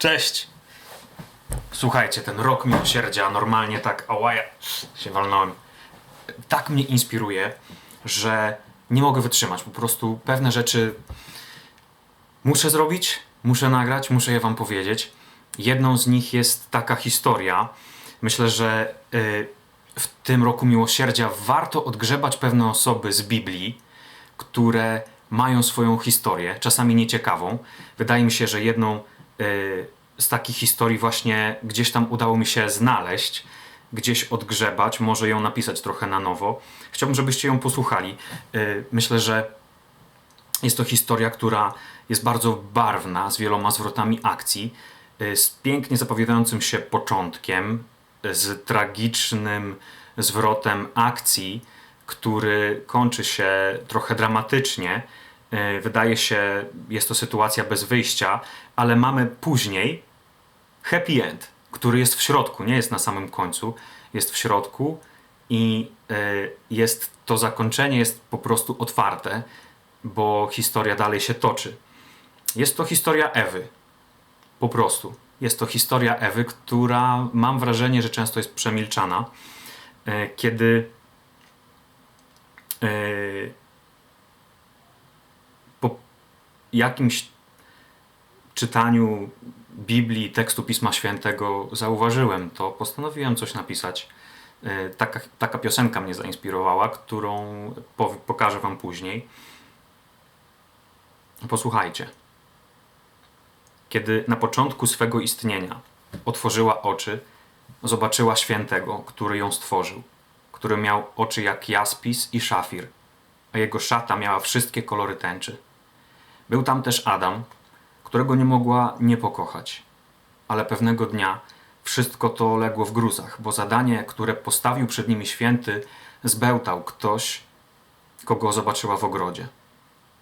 Cześć! Słuchajcie, ten rok miłosierdzia normalnie tak, ała, ja się walnąłem. Tak mnie inspiruje, że nie mogę wytrzymać. Po prostu pewne rzeczy muszę zrobić, muszę nagrać, muszę je wam powiedzieć. Jedną z nich jest taka historia. Myślę, że y, w tym roku miłosierdzia warto odgrzebać pewne osoby z Biblii, które mają swoją historię, czasami nieciekawą. Wydaje mi się, że jedną z takich historii właśnie gdzieś tam udało mi się znaleźć, gdzieś odgrzebać, może ją napisać trochę na nowo. Chciałbym, żebyście ją posłuchali. Y, Myślę, że jest to historia, która jest bardzo barwna, z wieloma zwrotami akcji, y, z pięknie zapowiadającym się początkiem, y, z tragicznym zwrotem akcji, który kończy się trochę dramatycznie. Y, Wydaje się, jest to sytuacja bez wyjścia, ale mamy później happy end, który jest w środku, nie jest na samym końcu, jest w środku i y, jest to zakończenie jest po prostu otwarte, bo historia dalej się toczy. Jest to historia Ewy. Po prostu. Jest to historia Ewy, która mam wrażenie, że często jest przemilczana. E, Kiedy e, po jakimś czytaniu Biblii, tekstu Pisma Świętego zauważyłem to, postanowiłem coś napisać. E, Taka, taka piosenka mnie zainspirowała, którą pokażę Wam później. Posłuchajcie. Kiedy na początku swego istnienia otworzyła oczy, zobaczyła świętego, który ją stworzył, który miał oczy jak jaspis i szafir, a jego szata miała wszystkie kolory tęczy. Był tam też Adam, którego nie mogła nie pokochać. Ale pewnego dnia wszystko to legło w gruzach, bo zadanie, które postawił przed nimi święty, zbełtał ktoś, kogo zobaczyła w ogrodzie.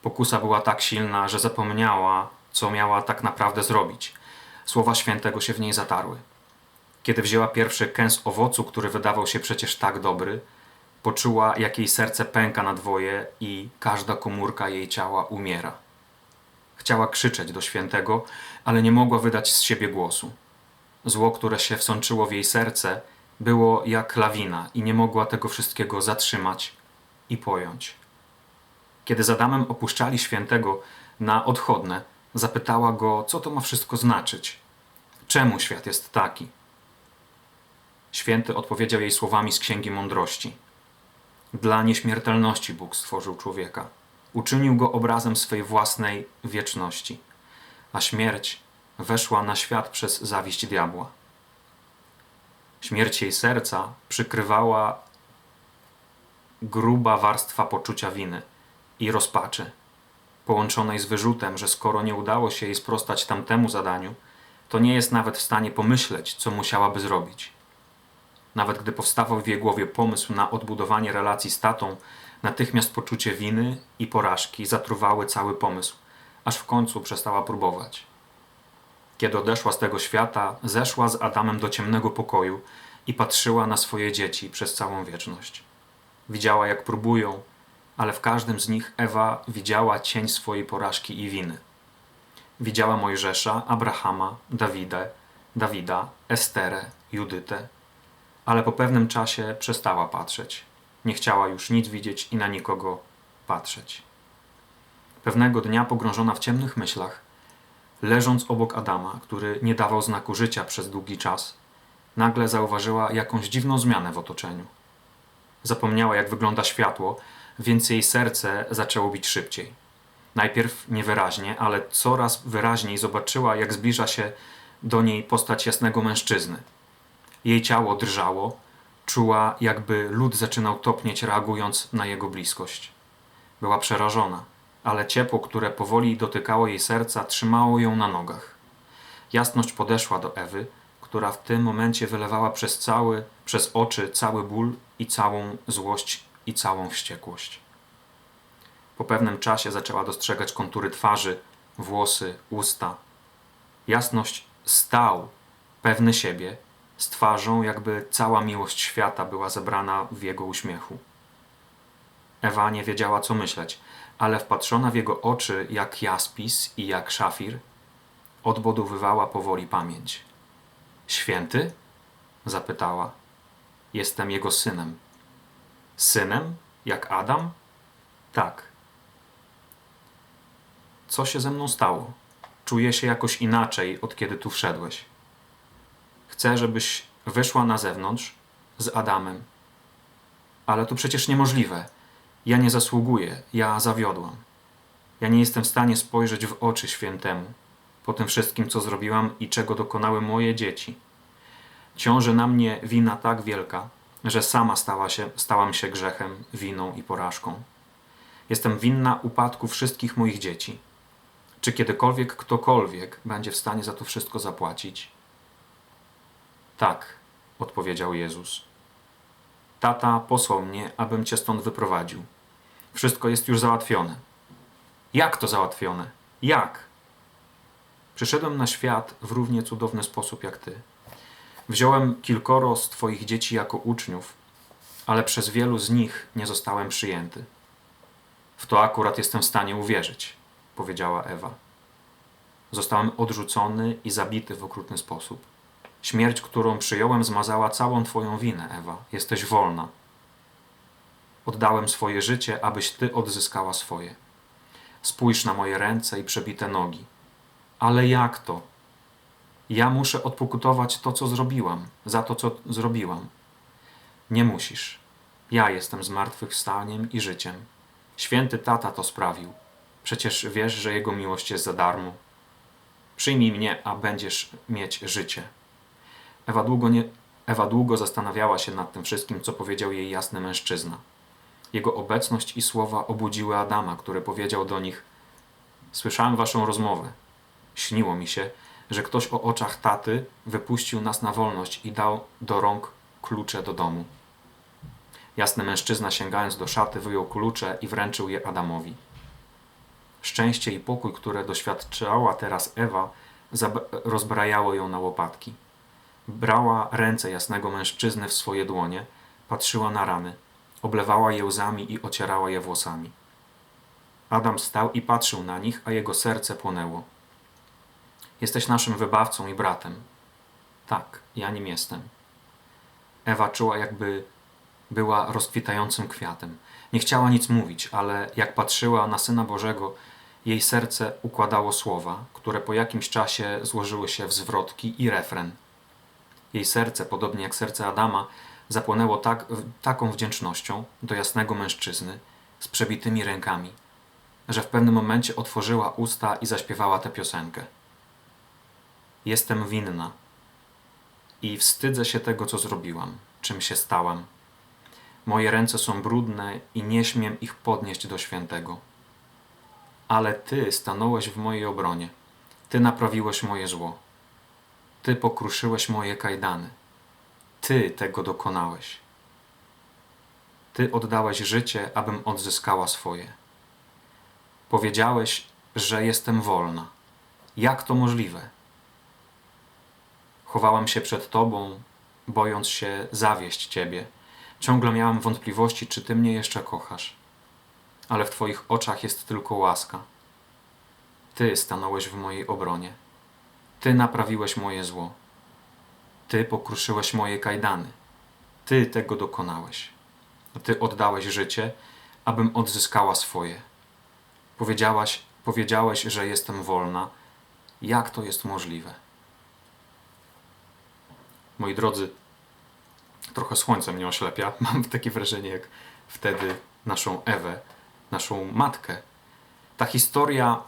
Pokusa była tak silna, że zapomniała, co miała tak naprawdę zrobić. Słowa świętego się w niej zatarły. Kiedy wzięła pierwszy kęs owocu, który wydawał się przecież tak dobry, poczuła, jak jej serce pęka na dwoje i każda komórka jej ciała umiera. Chciała krzyczeć do świętego, ale nie mogła wydać z siebie głosu. Zło, które się wsączyło w jej serce, było jak lawina i nie mogła tego wszystkiego zatrzymać i pojąć. Kiedy z Adamem opuszczali świętego na odchodne, zapytała go, co to ma wszystko znaczyć. Czemu świat jest taki? Święty odpowiedział jej słowami z Księgi Mądrości. Dla nieśmiertelności Bóg stworzył człowieka. Uczynił go obrazem swej własnej wieczności, a śmierć weszła na świat przez zawiść diabła. Śmierć jej serca przykrywała gruba warstwa poczucia winy i rozpaczy, połączonej z wyrzutem, że skoro nie udało się jej sprostać tamtemu zadaniu, to nie jest nawet w stanie pomyśleć, co musiałaby zrobić. Nawet gdy powstawał w jej głowie pomysł na odbudowanie relacji z tatą, natychmiast poczucie winy i porażki zatruwały cały pomysł, aż w końcu przestała próbować. Kiedy odeszła z tego świata, zeszła z Adamem do ciemnego pokoju i patrzyła na swoje dzieci przez całą wieczność. Widziała, jak próbują, ale w każdym z nich Ewa widziała cień swojej porażki i winy. Widziała Mojżesza, Abrahama, Dawida, Dawida, Esterę, Judytę, ale po pewnym czasie przestała patrzeć. Nie chciała już nic widzieć i na nikogo patrzeć. Pewnego dnia, pogrążona w ciemnych myślach, leżąc obok Adama, który nie dawał znaku życia przez długi czas, nagle zauważyła jakąś dziwną zmianę w otoczeniu. Zapomniała, jak wygląda światło, więc jej serce zaczęło bić szybciej. Najpierw niewyraźnie, ale coraz wyraźniej zobaczyła, jak zbliża się do niej postać jasnego mężczyzny. Jej ciało drżało, czuła, jakby lód zaczynał topnieć, reagując na jego bliskość. Była przerażona, ale ciepło, które powoli dotykało jej serca, trzymało ją na nogach. Jasność podeszła do Ewy, która w tym momencie wylewała przez cały, przez oczy cały ból i całą złość i całą wściekłość. Po pewnym czasie zaczęła dostrzegać kontury twarzy, włosy, usta. Jasność stał, pewny siebie, z twarzą, jakby cała miłość świata była zebrana w jego uśmiechu. Ewa nie wiedziała, co myśleć, ale wpatrzona w jego oczy jak jaspis i jak szafir, Odbudowywała powoli pamięć. Święty? zapytała. Jestem jego synem. Synem? Jak Adam? Tak. Co się ze mną stało? Czuję się jakoś inaczej, od kiedy tu wszedłeś. Chcę, żebyś wyszła na zewnątrz z Adamem. Ale to przecież niemożliwe. Ja nie zasługuję, ja zawiodłam. Ja nie jestem w stanie spojrzeć w oczy świętemu po tym wszystkim, co zrobiłam i czego dokonały moje dzieci. Ciąży na mnie wina tak wielka, że sama stała się, stałam się grzechem, winą i porażką. Jestem winna upadku wszystkich moich dzieci. Czy kiedykolwiek ktokolwiek będzie w stanie za to wszystko zapłacić? Tak, odpowiedział Jezus. Tata posłał mnie, abym cię stąd wyprowadził. Wszystko jest już załatwione. Jak to załatwione? Jak? Przyszedłem na świat w równie cudowny sposób jak ty. Wziąłem kilkoro z twoich dzieci jako uczniów, ale przez wielu z nich nie zostałem przyjęty. W to akurat jestem w stanie uwierzyć, powiedziała Ewa. Zostałem odrzucony i zabity w okrutny sposób. Śmierć, którą przyjąłem, zmazała całą Twoją winę, Ewa. Jesteś wolna. Oddałem swoje życie, abyś Ty odzyskała swoje. Spójrz na moje ręce i przebite nogi. Ale jak to? Ja muszę odpokutować to, co zrobiłam, za to, co zrobiłam. Nie musisz. Ja jestem zmartwychwstaniem i życiem. Święty tata to sprawił. Przecież wiesz, że jego miłość jest za darmo. Przyjmij mnie, a będziesz mieć życie. Ewa długo, nie, Ewa długo zastanawiała się nad tym wszystkim, co powiedział jej jasny mężczyzna. Jego obecność i słowa obudziły Adama, który powiedział do nich: Słyszałem waszą rozmowę. Śniło mi się, że ktoś o oczach taty wypuścił nas na wolność i dał do rąk klucze do domu. Jasny mężczyzna, sięgając do szaty, wyjął klucze i wręczył je Adamowi. Szczęście i pokój, które doświadczała teraz Ewa, rozbrajało ją na łopatki. Brała ręce jasnego mężczyzny w swoje dłonie, patrzyła na rany, oblewała je łzami i ocierała je włosami. Adam stał i patrzył na nich, a jego serce płonęło. Jesteś naszym wybawcą i bratem. Tak, ja nim jestem. Ewa czuła, jakby była rozkwitającym kwiatem. Nie chciała nic mówić, ale jak patrzyła na Syna Bożego, jej serce układało słowa, które po jakimś czasie złożyły się w zwrotki i refren. Jej serce, podobnie jak serce Adama, zapłonęło tak, taką wdzięcznością do jasnego mężczyzny z przebitymi rękami, że w pewnym momencie otworzyła usta i zaśpiewała tę piosenkę. Jestem winna i wstydzę się tego, co zrobiłam, czym się stałam. Moje ręce są brudne i nie śmiem ich podnieść do świętego. Ale Ty stanąłeś w mojej obronie. Ty naprawiłeś moje zło. Ty pokruszyłeś moje kajdany. Ty tego dokonałeś. Ty oddałeś życie, abym odzyskała swoje. Powiedziałeś, że jestem wolna. Jak to możliwe? Chowałam się przed Tobą, bojąc się zawieść Ciebie. Ciągle miałam wątpliwości, czy Ty mnie jeszcze kochasz. Ale w Twoich oczach jest tylko łaska. Ty stanąłeś w mojej obronie. Ty naprawiłeś moje zło. Ty pokruszyłeś moje kajdany. Ty tego dokonałeś. Ty oddałeś życie, abym odzyskała swoje. Powiedziałaś, powiedziałeś, że jestem wolna. Jak to jest możliwe? Moi drodzy, trochę słońce mnie oślepia. Mam takie wrażenie, jak wtedy naszą Ewę, naszą matkę. Ta historia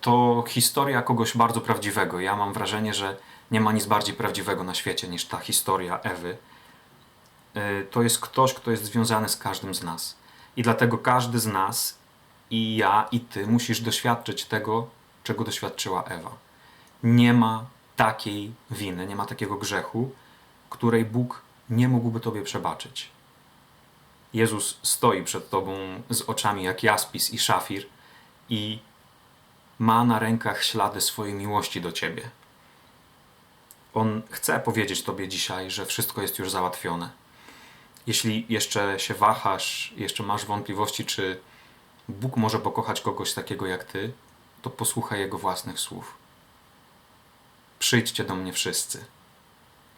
to historia kogoś bardzo prawdziwego. Ja mam wrażenie, że nie ma nic bardziej prawdziwego na świecie niż ta historia Ewy. Y, To jest ktoś, kto jest związany z każdym z nas. I dlatego każdy z nas, i ja, i ty, musisz doświadczyć tego, czego doświadczyła Ewa. Nie ma takiej winy, nie ma takiego grzechu, której Bóg nie mógłby tobie przebaczyć. Jezus stoi przed tobą z oczami jak jaspis i szafir i ma na rękach ślady swojej miłości do ciebie. On chce powiedzieć tobie dzisiaj, że wszystko jest już załatwione. Jeśli jeszcze się wahasz, jeszcze masz wątpliwości, czy Bóg może pokochać kogoś takiego jak ty, to posłuchaj jego własnych słów. Przyjdźcie do mnie wszyscy.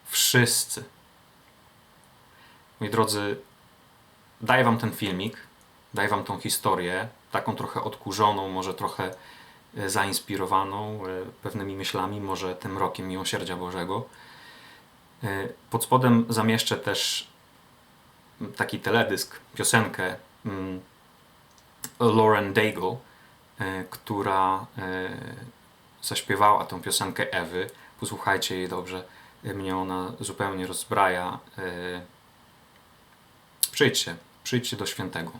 Wszyscy. Moi drodzy, daję wam ten filmik, daję wam tą historię, taką trochę odkurzoną, może trochę zainspirowaną e, pewnymi myślami, może tym rokiem Miłosierdzia Bożego. E, Pod spodem zamieszczę też taki teledysk, piosenkę mm, Lauren Daigle, e, która e, zaśpiewała tą piosenkę Ewy. Posłuchajcie jej dobrze. E, Mnie ona zupełnie rozbraja. E, Przyjdźcie, przyjdźcie do świętego.